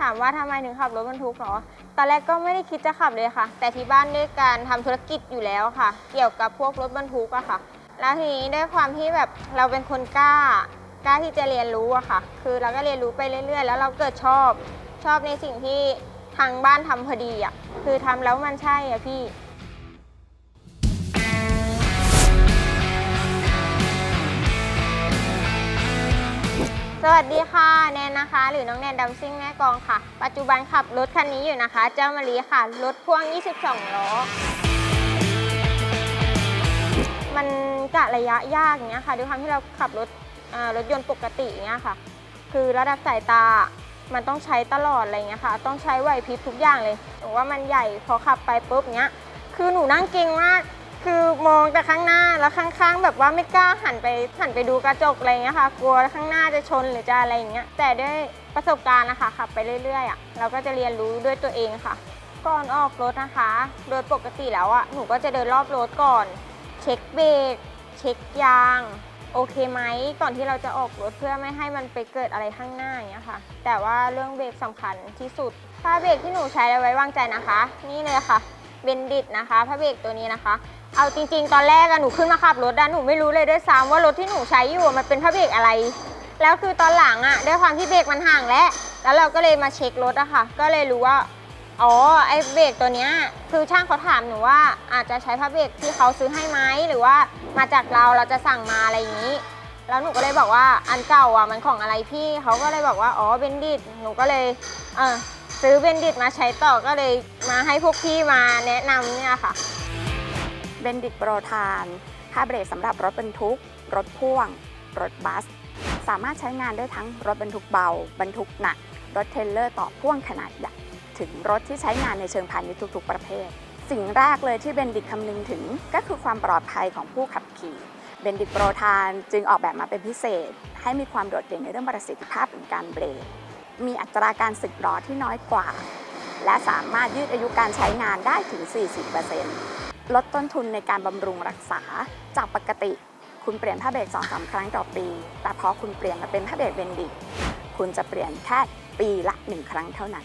ถามว่าทำไมถึงขับรถบรรทุกเหรอตอนแรกก็ไม่ได้คิดจะขับเลยค่ะ แต่ที่บ้านด้วยการทำธุรกิจอยู่แล้วค่ะ เกี่ยวกับพวกรถบรรทุกอะค่ะ แล้วทีนี้ด้วยความที่แบบเราเป็นคนกล้ากล้าที่จะเรียนรู้อะค่ะ คือเราก็เรียนรู้ไปเรื่อย ๆ แล้วเราเกิดชอบชอบในสิ่งที่ทางบ้านทำพอดีอะคือทำแล้วมันใช่อะพี่ สวัสดีค่ะแนนนะคะ หรือน้องแนนดัมซิ่งแม่กองค่ะ ปัจจุบันขับรถคันนี้อยู่นะคะ เจ้ามะลิค่ะ รถพ่วง 22 ล้อ มันกะระยะยากอย่างเงี้ยค่ะ ด้วยความที่เราขับรถรถยนต์ปกติอย่างเงี้ยค่ะ คือระดับสายตา มันต้องใช้ตลอดอะไรเงี้ยค่ะ ต้องใช้ไหวพริบทุกอย่างเลยหนูว่ามันใหญ่พอขับไปปุ๊บเงี้ย คือหนูนั่งเก่งมาก คือมองแต่ข้างหน้าแล้วข้างๆ แบบว่าไม่กล้าหันไปหันไปดูกระจกอะไรเงี้ยค่ะ กลัวข้างหน้าจะชนหรือจะอะไรอย่างเงี้ยแต่ด้วยประสบการณ์นะคะขับไปเรื่อยๆอะเราก็จะเรียนรู้ด้วยตัวเองค่ะ ก่อนออกรถนะคะ โดยปกติแล้วอะหนูก็จะเดินรอบรถก่อน เช็คเบรกเช็คยางโอเคไหมก่อนที่เราจะออกรถเพื่อไม่ให้มันไปเกิดอะไรข้างหน้าอย่างเงี้ยค่ะ แต่ว่าเรื่องเบรกสำคัญที่สุดผ้าเบรกที่หนูใช้เอาไว้วางใจนะคะ นี่เลยค่ะเบนดิตนะคะผ้าเบรกตัวนี้นะคะ เอาจริงๆ ตอนแรกอะหนูขึ้นมาขับรถอะหนูไม่รู้เลยด้วยซ้ำว่ารถที่หนูใช้อยู่อะมันเป็นผ้าเบรกอะไร แล้วคือตอนหลังอะด้วยความที่เบรกมันห่างแล้ว แล้วเราก็เลยมาเช็ครถอะค่ะ ก็เลยรู้ว่า อ๋อ ไอ้เบรกตัวเนี้ย คือช่างเขาถามหนูว่าอาจจะใช้ผ้าเบรกที่เขาซื้อให้ไหมหรือว่ามาจากเราเราจะสั่งมาอะไรอย่างนี้ แล้วหนูก็เลยบอกว่าอันเก่าอะมันของอะไรพี่ เขาก็เลยบอกว่าอ๋อเบนดิต หนูก็เลยเออซื้อเบนดิตมาใช้ต่อก็เลยมาให้พวกพี่มาแนะนำเนี่ยค่ะ เบนดิตโปรทานผ้าเบรกสำหรับรถบรรทุก รถพ่วง รถบัส สามารถใช้งานได้ทั้งรถบรรทุกเบา บรรทุกหนัก รถเทรลเลอร์ต่อพ่วงขนาดใหญ่ ถึงรถที่ใช้งานในเชิงพาณิชย์ทุกๆประเภท สิ่งแรกเลยที่เบนดิตคำนึงถึงก็คือความปลอดภัยของผู้ขับขี่ เบนดิตโปรทานจึงออกแบบมาเป็นพิเศษ ให้มีความโดดเด่นในเรื่องประสิทธิภาพของการเบรก มีอัตราการสึกหรอที่น้อยกว่า และสามารถยืดอายุการใช้งานได้ถึง 40% ลดต้นทุนในการบำรุงรักษา จากปกติคุณเปลี่ยนผ้าเบรก2-3สาครั้งต่อปี แต่พอคุณเปลี่ยนมาเป็นผ้าเบรกเบนดิคุณจะเปลี่ยนแค่ปีละ1ครั้งเท่านั้น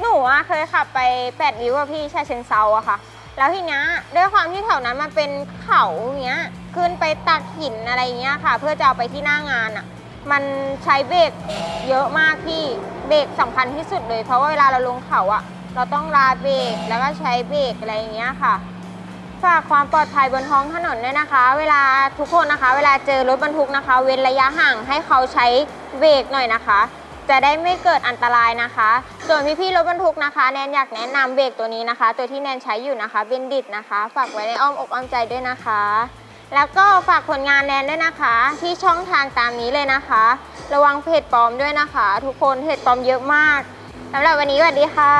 หนูอะเคยขับไปแปดริ้วอะพี่ชาเชิงเซาอะค่ะ แล้วทีเนี้ยด้วยความที่แถวนั้นมันเป็นเขาเงี้ยขึ้นไปตักหินอะไรเงี้ยค่ะ เพื่อจะเอาไปที่หน้างานอะมันใช้เบรกเยอะมากพี่เบรกสำคัญที่สุดเลย เพราะว่าเวลาเราลงเขาอะเราต้องลาเบรกแล้วก็ใช้เบรกอะไรอย่างเงี้ยค่ะ ฝากความปลอดภัยบนท้องถนนด้วยนะคะ เวลาทุกคนนะคะ เวลาเจอรถบรรทุกนะคะ เว้นระยะห่างให้เขาใช้เบรกหน่อยนะคะ จะได้ไม่เกิดอันตรายนะคะ ส่วนพี่ๆรถบรรทุกนะคะ แนนอยากแนะนำเบรกตัวนี้นะคะ ตัวที่แนนใช้อยู่นะคะเบนดิตนะคะ ฝากไว้ในอ้อมอกอ้อมใจด้วยนะคะ แล้วก็ฝากผลงานแนนด้วยนะคะ ที่ช่องทางตามนี้เลยนะคะ ระวังเพจปลอมด้วยนะคะ ทุกคนเพจปลอมเยอะมากสำหรับวันนี้สวัสดีค่ะ